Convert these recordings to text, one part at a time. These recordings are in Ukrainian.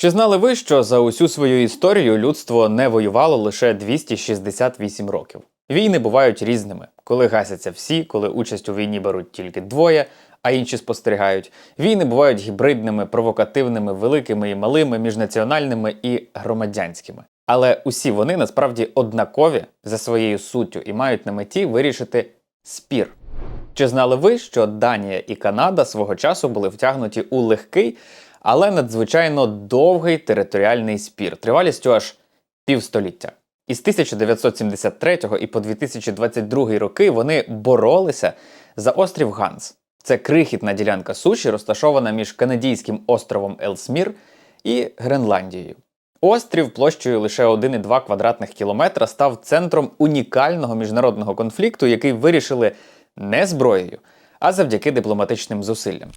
Чи знали ви, що за усю свою історію людство не воювало лише 268 років? Війни бувають різними, коли гасяться всі, коли участь у війні беруть тільки двоє, а інші спостерігають. Війни бувають гібридними, провокативними, великими і малими, міжнаціональними і громадянськими. Але усі вони насправді однакові за своєю суттю і мають на меті вирішити спір. Чи знали ви, що Данія і Канада свого часу були втягнуті у легкий, але надзвичайно довгий територіальний спір, тривалістю аж півстоліття? Із 1973 і по 2022 роки вони боролися за острів Ганс. Це крихітна ділянка суші, розташована між канадійським островом Елсмір і Гренландією. Острів площею лише 1,2 квадратних кілометра став центром унікального міжнародного конфлікту, який вирішили не зброєю, а завдяки дипломатичним зусиллям.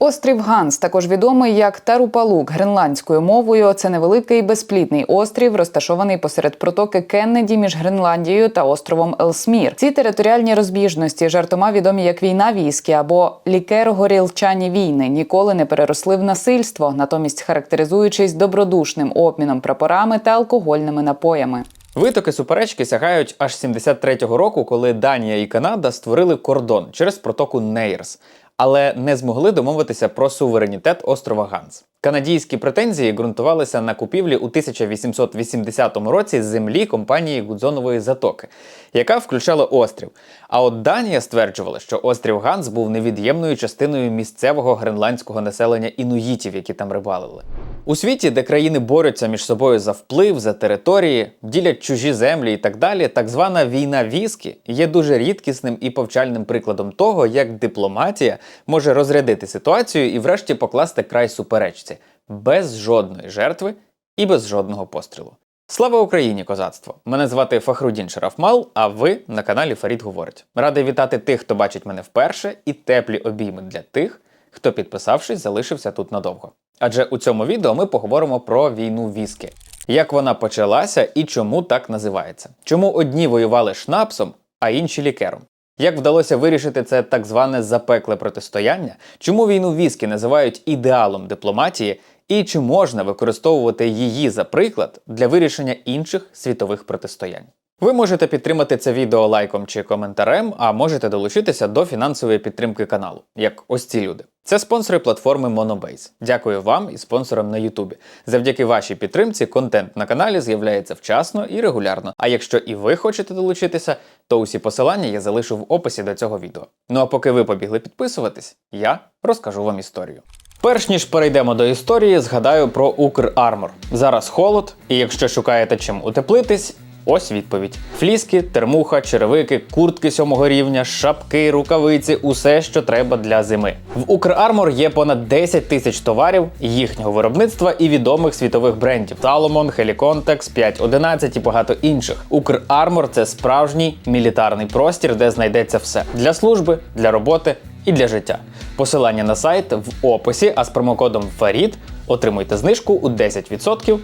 Острів Ганс, також відомий як Тарупалук гренландською мовою. Це невеликий безплідний острів, розташований посеред протоки Кеннеді між Гренландією та островом Елсмір. Ці територіальні розбіжності, жартома відомі як війна віскі або лікеро-горілчані війни, ніколи не переросли в насильство, натомість характеризуючись добродушним обміном прапорами та алкогольними напоями. Витоки суперечки сягають аж 73-го року, коли Данія і Канада створили кордон через протоку Нейрс, але не змогли домовитися про суверенітет острова Ганс. Канадійські претензії ґрунтувалися на купівлі у 1880 році землі компанії Гудзонової затоки, яка включала острів. А от Данія стверджувала, що острів Ганс був невід'ємною частиною місцевого гренландського населення інуїтів, які там рибалили. У світі, де країни борються між собою за вплив, за території, ділять чужі землі і так далі, так звана війна віскі є дуже рідкісним і повчальним прикладом того, як дипломатія може розрядити ситуацію і, врешті, покласти край суперечці без жодної жертви і без жодного пострілу. Слава Україні, козацтво! Мене звати Фахрудін Шарафмал, а ви на каналі Фарід Говорить. Радий вітати тих, хто бачить мене вперше, і теплі обійми для тих, хто, підписавшись, залишився тут надовго. Адже у цьому відео ми поговоримо про війну віскі, як вона почалася і чому так називається. Чому одні воювали шнапсом, а інші лікером. Як вдалося вирішити це так зване запекле протистояння? Чому війну віскі називають ідеалом дипломатії, і чи можна використовувати її за приклад для вирішення інших світових протистоянь? Ви можете підтримати це відео лайком чи коментарем, а можете долучитися до фінансової підтримки каналу, як ось ці люди. Це спонсори платформи Monobase. Дякую вам і спонсорам на Ютубі. Завдяки вашій підтримці контент на каналі з'являється вчасно і регулярно. А якщо і ви хочете долучитися, то усі посилання я залишу в описі до цього відео. Ну а поки ви побігли підписуватись, я розкажу вам історію. Перш ніж перейдемо до історії, згадаю про Укрармор. Зараз холод, і якщо шукаєте чим утеплитись, Ось відповідь: фліски, термуха, черевики, куртки сьомого рівня, шапки, рукавиці усе, що треба для зими. В Укрармор є понад 10 тисяч товарів їхнього виробництва і відомих світових брендів: Salomon, Helicontex, 511 і багато інших. Укрармор це справжній мілітарний простір, де знайдеться все для служби, для роботи і для життя. Посилання на сайт в описі, а з промокодом FARID отримуйте знижку у 10%.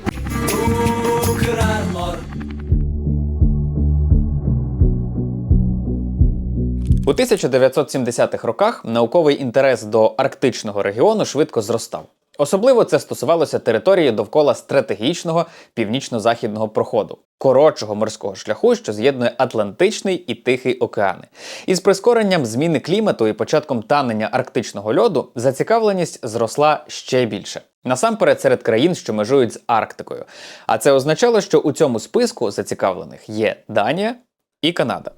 У 1970-х роках науковий інтерес до арктичного регіону швидко зростав. Особливо це стосувалося території довкола стратегічного північно-західного проходу, коротшого морського шляху, що з'єднує Атлантичний і Тихий океани. Із прискоренням зміни клімату і початком танення арктичного льоду зацікавленість зросла ще більше. Насамперед серед країн, що межують з Арктикою. А це означало, що у цьому списку зацікавлених є Данія і Канада.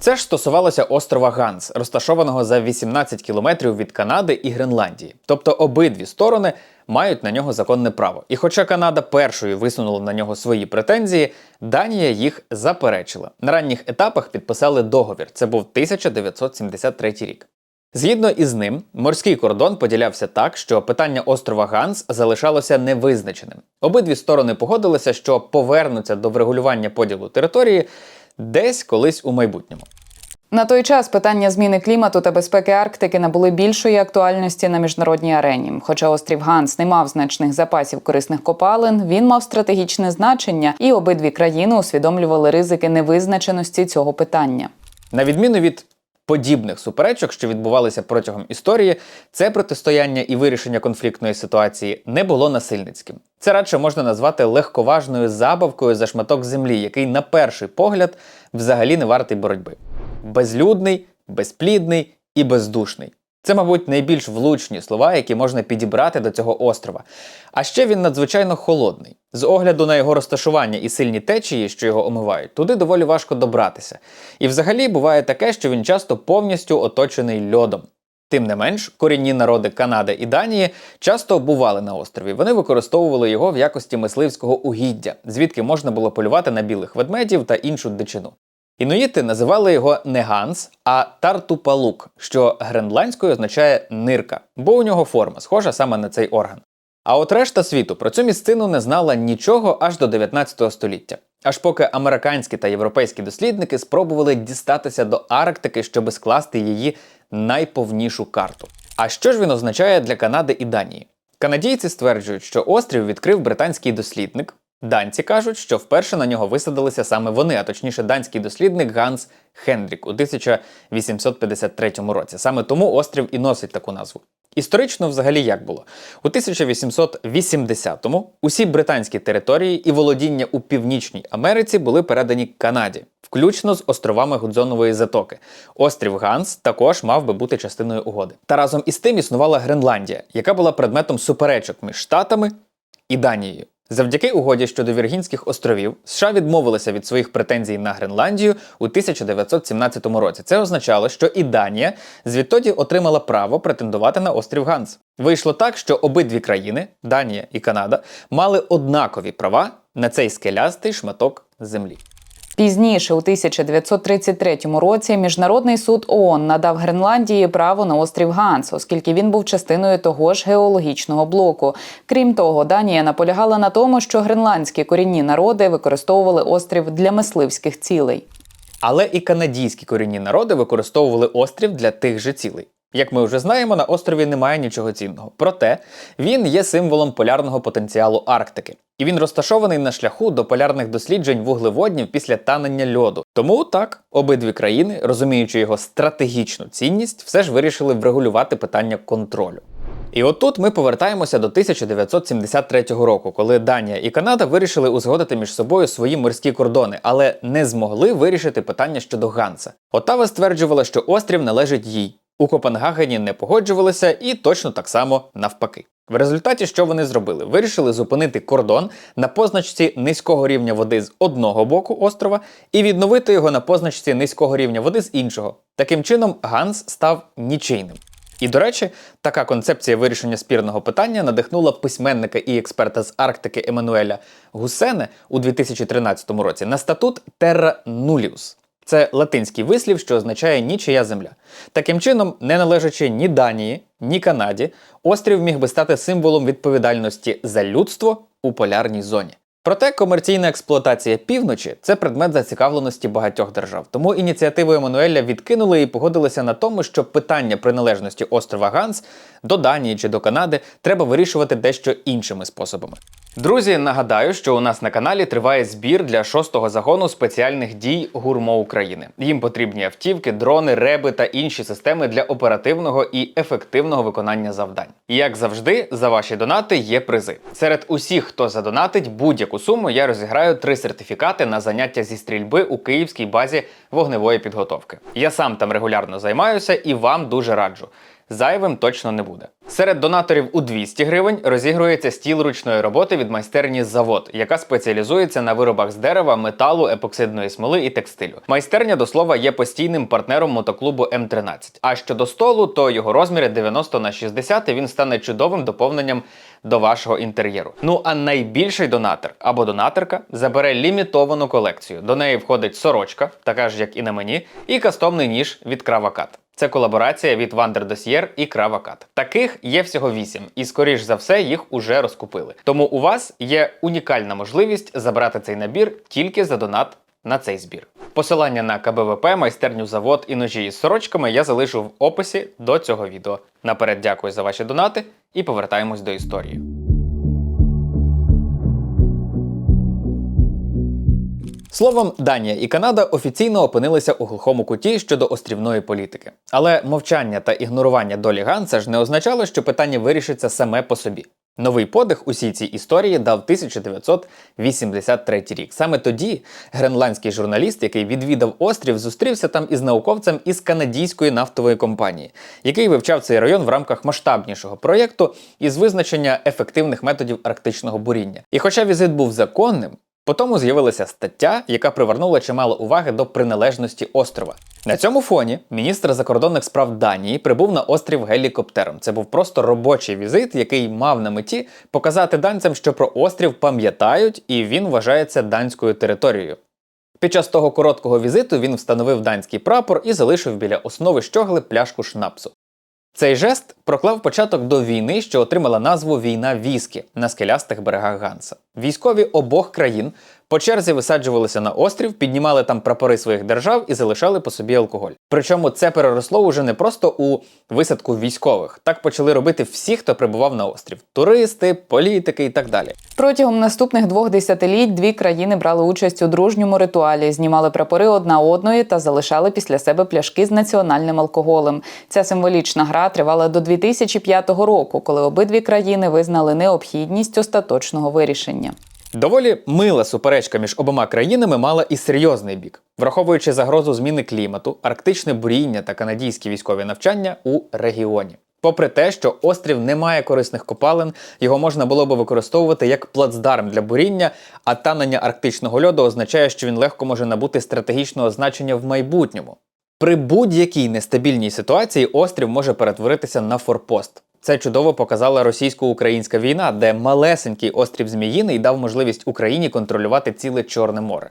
Це ж стосувалося острова Ганс, розташованого за 18 кілометрів від Канади і Гренландії. Тобто обидві сторони мають на нього законне право. І хоча Канада першою висунула на нього свої претензії, Данія їх заперечила. На ранніх етапах підписали договір. Це був 1973 рік. Згідно із ним, морський кордон поділявся так, що питання острова Ганс залишалося невизначеним. Обидві сторони погодилися, що повернуться до врегулювання поділу території десь колись у майбутньому. На той час питання зміни клімату та безпеки Арктики набули більшої актуальності на міжнародній арені. Хоча острів Ганс не мав значних запасів корисних копалин, він мав стратегічне значення, і обидві країни усвідомлювали ризики невизначеності цього питання. На відміну від подібних суперечок, що відбувалися протягом історії, це протистояння і вирішення конфліктної ситуації не було насильницьким. Це радше можна назвати легковажною забавкою за шматок землі, який на перший погляд взагалі не вартий боротьби. Безлюдний, безплідний і бездушний. Це, мабуть, найбільш влучні слова, які можна підібрати до цього острова. А ще він надзвичайно холодний. З огляду на його розташування і сильні течії, що його омивають, туди доволі важко добратися. І взагалі буває таке, що він часто повністю оточений льодом. Тим не менш, корінні народи Канади і Данії часто бували на острові. Вони використовували його в якості мисливського угіддя, звідки можна було полювати на білих ведмедів та іншу дичину. Інуїти називали його не ганс, а тартупалук, що гренландською означає нирка, бо у нього форма схожа саме на цей орган. А от решта світу про цю місцину не знала нічого аж до 19 століття. Аж поки американські та європейські дослідники спробували дістатися до Арктики, щоби скласти її найповнішу карту. А що ж він означає для Канади і Данії? Канадійці стверджують, що острів відкрив британський дослідник. Данці кажуть, що вперше на нього висадилися саме вони, а точніше данський дослідник Ганс Хендрік у 1853 році. Саме тому острів і носить таку назву. Історично, взагалі, як було? У 1880-му усі британські території і володіння у Північній Америці були передані Канаді, включно з островами Гудзонової затоки. Острів Ганс також мав би бути частиною угоди. Та разом із тим існувала Гренландія, яка була предметом суперечок між Штатами і Данією. Завдяки угоді щодо Віргінських островів США відмовилися від своїх претензій на Гренландію у 1917 році. Це означало, що і Данія звідтоді отримала право претендувати на острів Ганс. Вийшло так, що обидві країни, Данія і Канада, мали однакові права на цей скелястий шматок землі. Пізніше, у 1933 році, Міжнародний суд ООН надав Гренландії право на острів Ганс, оскільки він був частиною того ж геологічного блоку. Крім того, Данія наполягала на тому, що гренландські корінні народи використовували острів для мисливських цілей. Але і канадійські корінні народи використовували острів для тих же цілей. Як ми вже знаємо, на острові немає нічого цінного. Проте він є символом полярного потенціалу Арктики, і він розташований на шляху до полярних досліджень вуглеводнів після танення льоду. Тому так обидві країни, розуміючи його стратегічну цінність, все ж вирішили врегулювати питання контролю. І отут ми повертаємося до 1973 року, коли Данія і Канада вирішили узгодити між собою свої морські кордони, але не змогли вирішити питання щодо Ганса. Отава стверджувала, що острів належить їй. У Копенгагені не погоджувалися і точно так само навпаки. В результаті, що вони зробили? Вирішили зупинити кордон на позначці низького рівня води з одного боку острова і відновити його на позначці низького рівня води з іншого. Таким чином, Ганс став нічийним. І до речі, така концепція вирішення спірного питання надихнула письменника і експерта з Арктики Еммануеля Гусене у 2013 році на статут Terra Nullius. Це латинський вислів, що означає нічия земля. Таким чином, не належачи ні Данії, ні Канаді, острів міг би стати символом відповідальності за людство у полярній зоні. Проте комерційна експлуатація півночі це предмет зацікавленості багатьох держав. Тому ініціативу Еммануеля відкинули і погодилися на тому, що питання приналежності острова Ганс до Данії чи до Канади треба вирішувати дещо іншими способами. Друзі, нагадаю, що у нас на каналі триває збір для шостого загону спеціальних дій Гурмо України. Їм потрібні автівки, дрони, реби та інші системи для оперативного і ефективного виконання завдань. І як завжди, за ваші донати є призи. Серед усіх, хто задонатить будь-яку суму, я розіграю три сертифікати на заняття зі стрільби у київській базі вогневої підготовки. Я сам там регулярно займаюся і вам дуже раджу. Зайвим точно не буде. Серед донаторів у 200 гривень розігрується стіл ручної роботи від майстерні Завод, яка спеціалізується на виробах з дерева, металу, епоксидної смоли і текстилю. Майстерня до слова є постійним партнером мотоклубу М13. А щодо столу, то його розміри 90 на 60 і він стане чудовим доповненням до вашого інтер'єру. Ну а найбільший донатор або донаторка забере лімітовану колекцію. До неї входить сорочка, така ж як і на мені, і кастомний ніж від Кравакат. Це колаборація від Вандер Досьєр і Кравакат. Таких є всього вісім, і скоріш за все їх уже розкупили. Тому у вас є унікальна можливість забрати цей набір тільки за донат на цей збір. Посилання на КБВП, майстерню завод і ножі із сорочками я залишу в описі до цього відео. Наперед дякую за ваші донати і повертаємось до історії. Словом, Данія і Канада офіційно опинилися у глухому куті щодо острівної політики. Але мовчання та ігнорування долі Ганса ж не означало, що питання вирішиться саме по собі. Новий подих усій цій історії дав 1983 рік. Саме тоді гренландський журналіст, який відвідав острів, зустрівся там із науковцем із канадійської нафтової компанії, який вивчав цей район в рамках масштабнішого проєкту із визначення ефективних методів арктичного буріння. І хоча візит був законним, Потому з'явилася стаття, яка привернула чимало уваги до приналежності острова. На цьому фоні міністр закордонних справ Данії прибув на острів гелікоптером. Це був просто робочий візит, який мав на меті показати данцям, що про острів пам'ятають, і він вважається данською територією. Під час того короткого візиту він встановив данський прапор і залишив біля основи щогли пляшку шнапсу. Цей жест проклав початок до війни, що отримала назву Війна віскі на скелястих берегах Ганса. Військові обох країн по черзі висаджувалися на острів, піднімали там прапори своїх держав і залишали по собі алкоголь. Причому це переросло уже не просто у висадку військових. Так почали робити всі, хто прибував на острів: туристи, політики і так далі. Протягом наступних двох десятиліть дві країни брали участь у дружньому ритуалі, знімали прапори одна одної та залишали після себе пляшки з національним алкоголем. Ця символічна гра тривала до 2005 року, коли обидві країни визнали необхідність остаточного вирішення. Доволі мила суперечка між обома країнами мала і серйозний бік, враховуючи загрозу зміни клімату, арктичне буріння та канадійські військові навчання у регіоні. Попри те, що острів не має корисних копалин, його можна було би використовувати як плацдарм для буріння, а танення арктичного льоду означає, що він легко може набути стратегічного значення в майбутньому. При будь-якій нестабільній ситуації острів може перетворитися на форпост. Це чудово показала російсько-українська війна, де малесенький острів Зміїний дав можливість Україні контролювати ціле Чорне море.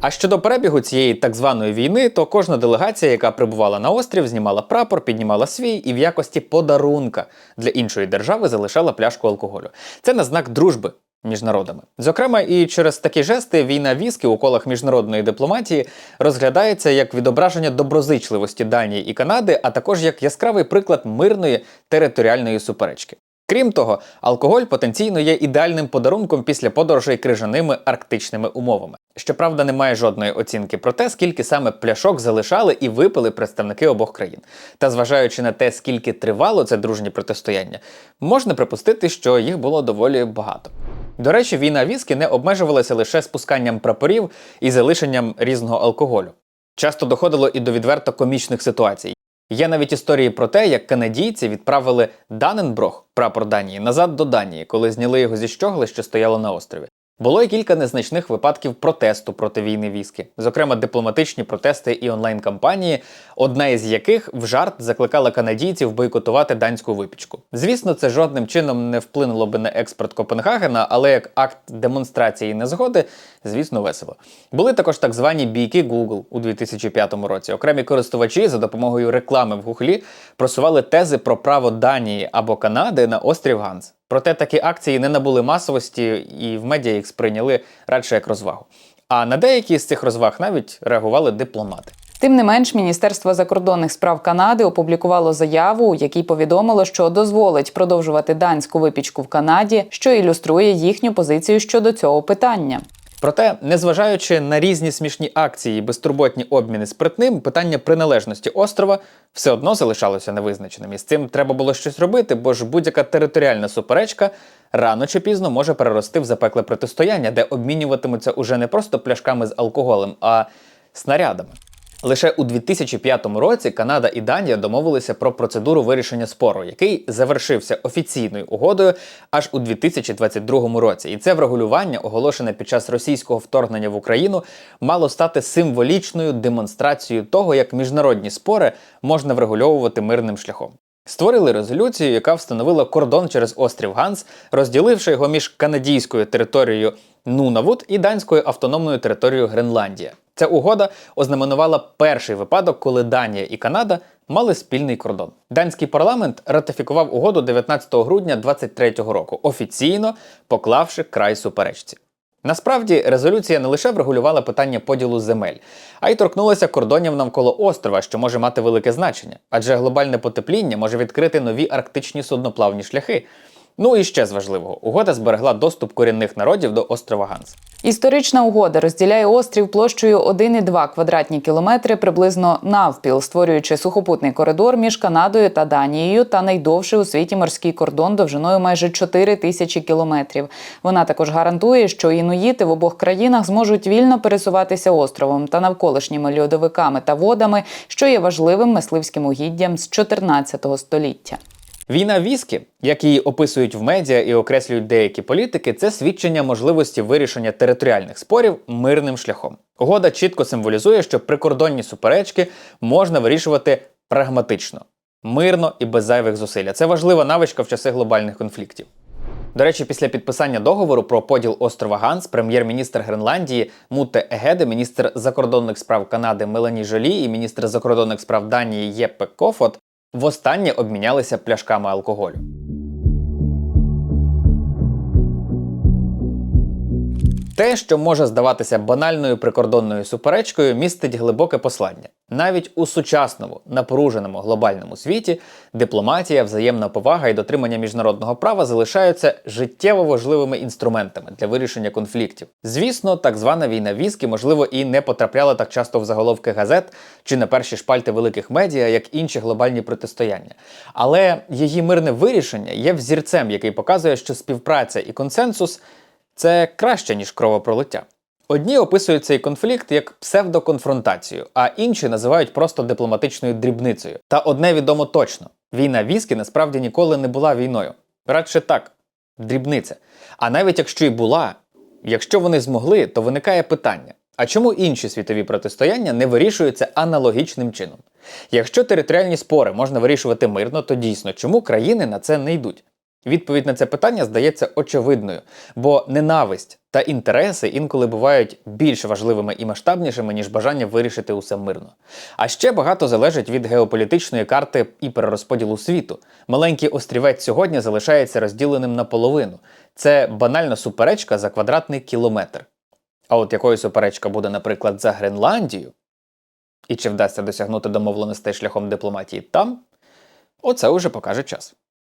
А щодо перебігу цієї так званої війни, то кожна делегація, яка прибувала на острів, знімала прапор, піднімала свій і в якості подарунка для іншої держави залишала пляшку алкоголю. Це на знак дружби між народами. Зокрема, і через такі жести війна віски у колах міжнародної дипломатії розглядається як відображення доброзичливості Данії і Канади, а також як яскравий приклад мирної територіальної суперечки. Крім того, алкоголь потенційно є ідеальним подарунком після подорожей крижаними арктичними умовами. Щоправда, немає жодної оцінки про те, скільки саме пляшок залишали і випили представники обох країн. Та зважаючи на те, скільки тривало це дружнє протистояння, можна припустити, що їх було доволі багато. До речі, війна віскі не обмежувалася лише спусканням прапорів і залишенням різного алкоголю. Часто доходило і до відверто комічних ситуацій. Є навіть історії про те, як канадійці відправили Даненброх, прапор Данії, назад до Данії, коли зняли його зі щогли, що стояло на острові. Було й кілька незначних випадків протесту проти війни віскі, зокрема дипломатичні протести і онлайн-кампанії, одна із яких в жарт закликала канадійців бойкотувати данську випічку. Звісно, це жодним чином не вплинуло би на експорт Копенгагена, але як акт демонстрації незгоди, звісно, весело. Були також так звані бійки Google у 2005 році. Окремі користувачі за допомогою реклами в Гуглі просували тези про право Данії або Канади на острів Ганс. Проте такі акції не набули масовості, і в медіа їх сприйняли радше як розвагу. А на деякі з цих розваг навіть реагували дипломати. Тим не менш, Міністерство закордонних справ Канади опублікувало заяву, якій повідомило, що дозволить продовжувати данську випічку в Канаді, що ілюструє їхню позицію щодо цього питання. Проте, незважаючи на різні смішні акції і безтурботні обміни спиртним, питання приналежності острова все одно залишалося невизначеним. І з цим треба було щось робити, бо ж будь-яка територіальна суперечка рано чи пізно може перерости в запекле протистояння, де обмінюватимуться уже не просто пляшками з алкоголем, а снарядами. Лише у 2005 році Канада і Данія домовилися про процедуру вирішення спору, який завершився офіційною угодою аж у 2022 році. І це врегулювання, оголошене під час російського вторгнення в Україну, мало стати символічною демонстрацією того, як міжнародні спори можна врегульовувати мирним шляхом. Створили резолюцію, яка встановила кордон через острів Ганс, розділивши його між канадійською територією Нунавут і данською автономною територією Гренландія. Ця угода ознаменувала перший випадок, коли Данія і Канада мали спільний кордон. Данський парламент ратифікував угоду 19 грудня 2023 року, офіційно поклавши край суперечці. Насправді резолюція не лише врегулювала питання поділу земель, а й торкнулася кордонів навколо острова, що може мати велике значення, адже глобальне потепління може відкрити нові арктичні судноплавні шляхи. Ну і ще з важливого, угода зберегла доступ корінних народів до острова Ганс. Історична угода розділяє острів площею 1,2 квадратні кілометри приблизно навпіл, створюючи сухопутний коридор між Канадою та Данією та найдовший у світі морський кордон довжиною майже 4 тисячі кілометрів. Вона також гарантує, що інуїти в обох країнах зможуть вільно пересуватися островом та навколишніми льодовиками та водами, що є важливим мисливським угіддям з 14 століття. Війна віскі, як її описують в медіа і окреслюють деякі політики, це свідчення можливості вирішення територіальних спорів мирним шляхом. Угода чітко символізує, що прикордонні суперечки можна вирішувати прагматично, мирно і без зайвих зусиль. Це важлива навичка в часи глобальних конфліктів. До речі, після підписання договору про поділ острова Ганс, прем'єр-міністр Гренландії Муте Егеде, міністр закордонних справ Канади Мелані Жолі і міністр закордонних справ Данії Єппе Кофот востаннє обмінялися пляшками алкоголю. Те, що може здаватися банальною прикордонною суперечкою, містить глибоке послання. Навіть у сучасному напруженому глобальному світі дипломатія, взаємна повага і дотримання міжнародного права залишаються життєво важливими інструментами для вирішення конфліктів. Звісно, так звана війна віскі, можливо, і не потрапляла так часто в заголовки газет чи на перші шпальти великих медіа, як інші глобальні протистояння. Але її мирне вирішення є взірцем, який показує, що співпраця і консенсус це краще, ніж кровопролиття. Одні описують цей конфлікт як псевдоконфронтацію, а інші називають просто дипломатичною дрібницею. Та одне відомо точно: війна віскі насправді ніколи не була війною. Радше так, дрібниця. А навіть якщо й була, якщо вони змогли, то виникає питання: а чому інші світові протистояння не вирішуються аналогічним чином? Якщо територіальні спори можна вирішувати мирно, то дійсно чому країни на це не йдуть? Відповідь на це питання здається очевидною, бо ненависть та інтереси інколи бувають більш важливими і масштабнішими, ніж бажання вирішити усе мирно. А ще багато залежить від геополітичної карти і перерозподілу світу. Маленький острівець сьогодні залишається розділеним наполовину. Це банальна суперечка за квадратний кілометр. А от якою суперечка буде, наприклад, за Гренландію, і чи вдасться досягнути домовленостей шляхом дипломатії там, оце уже покаже час.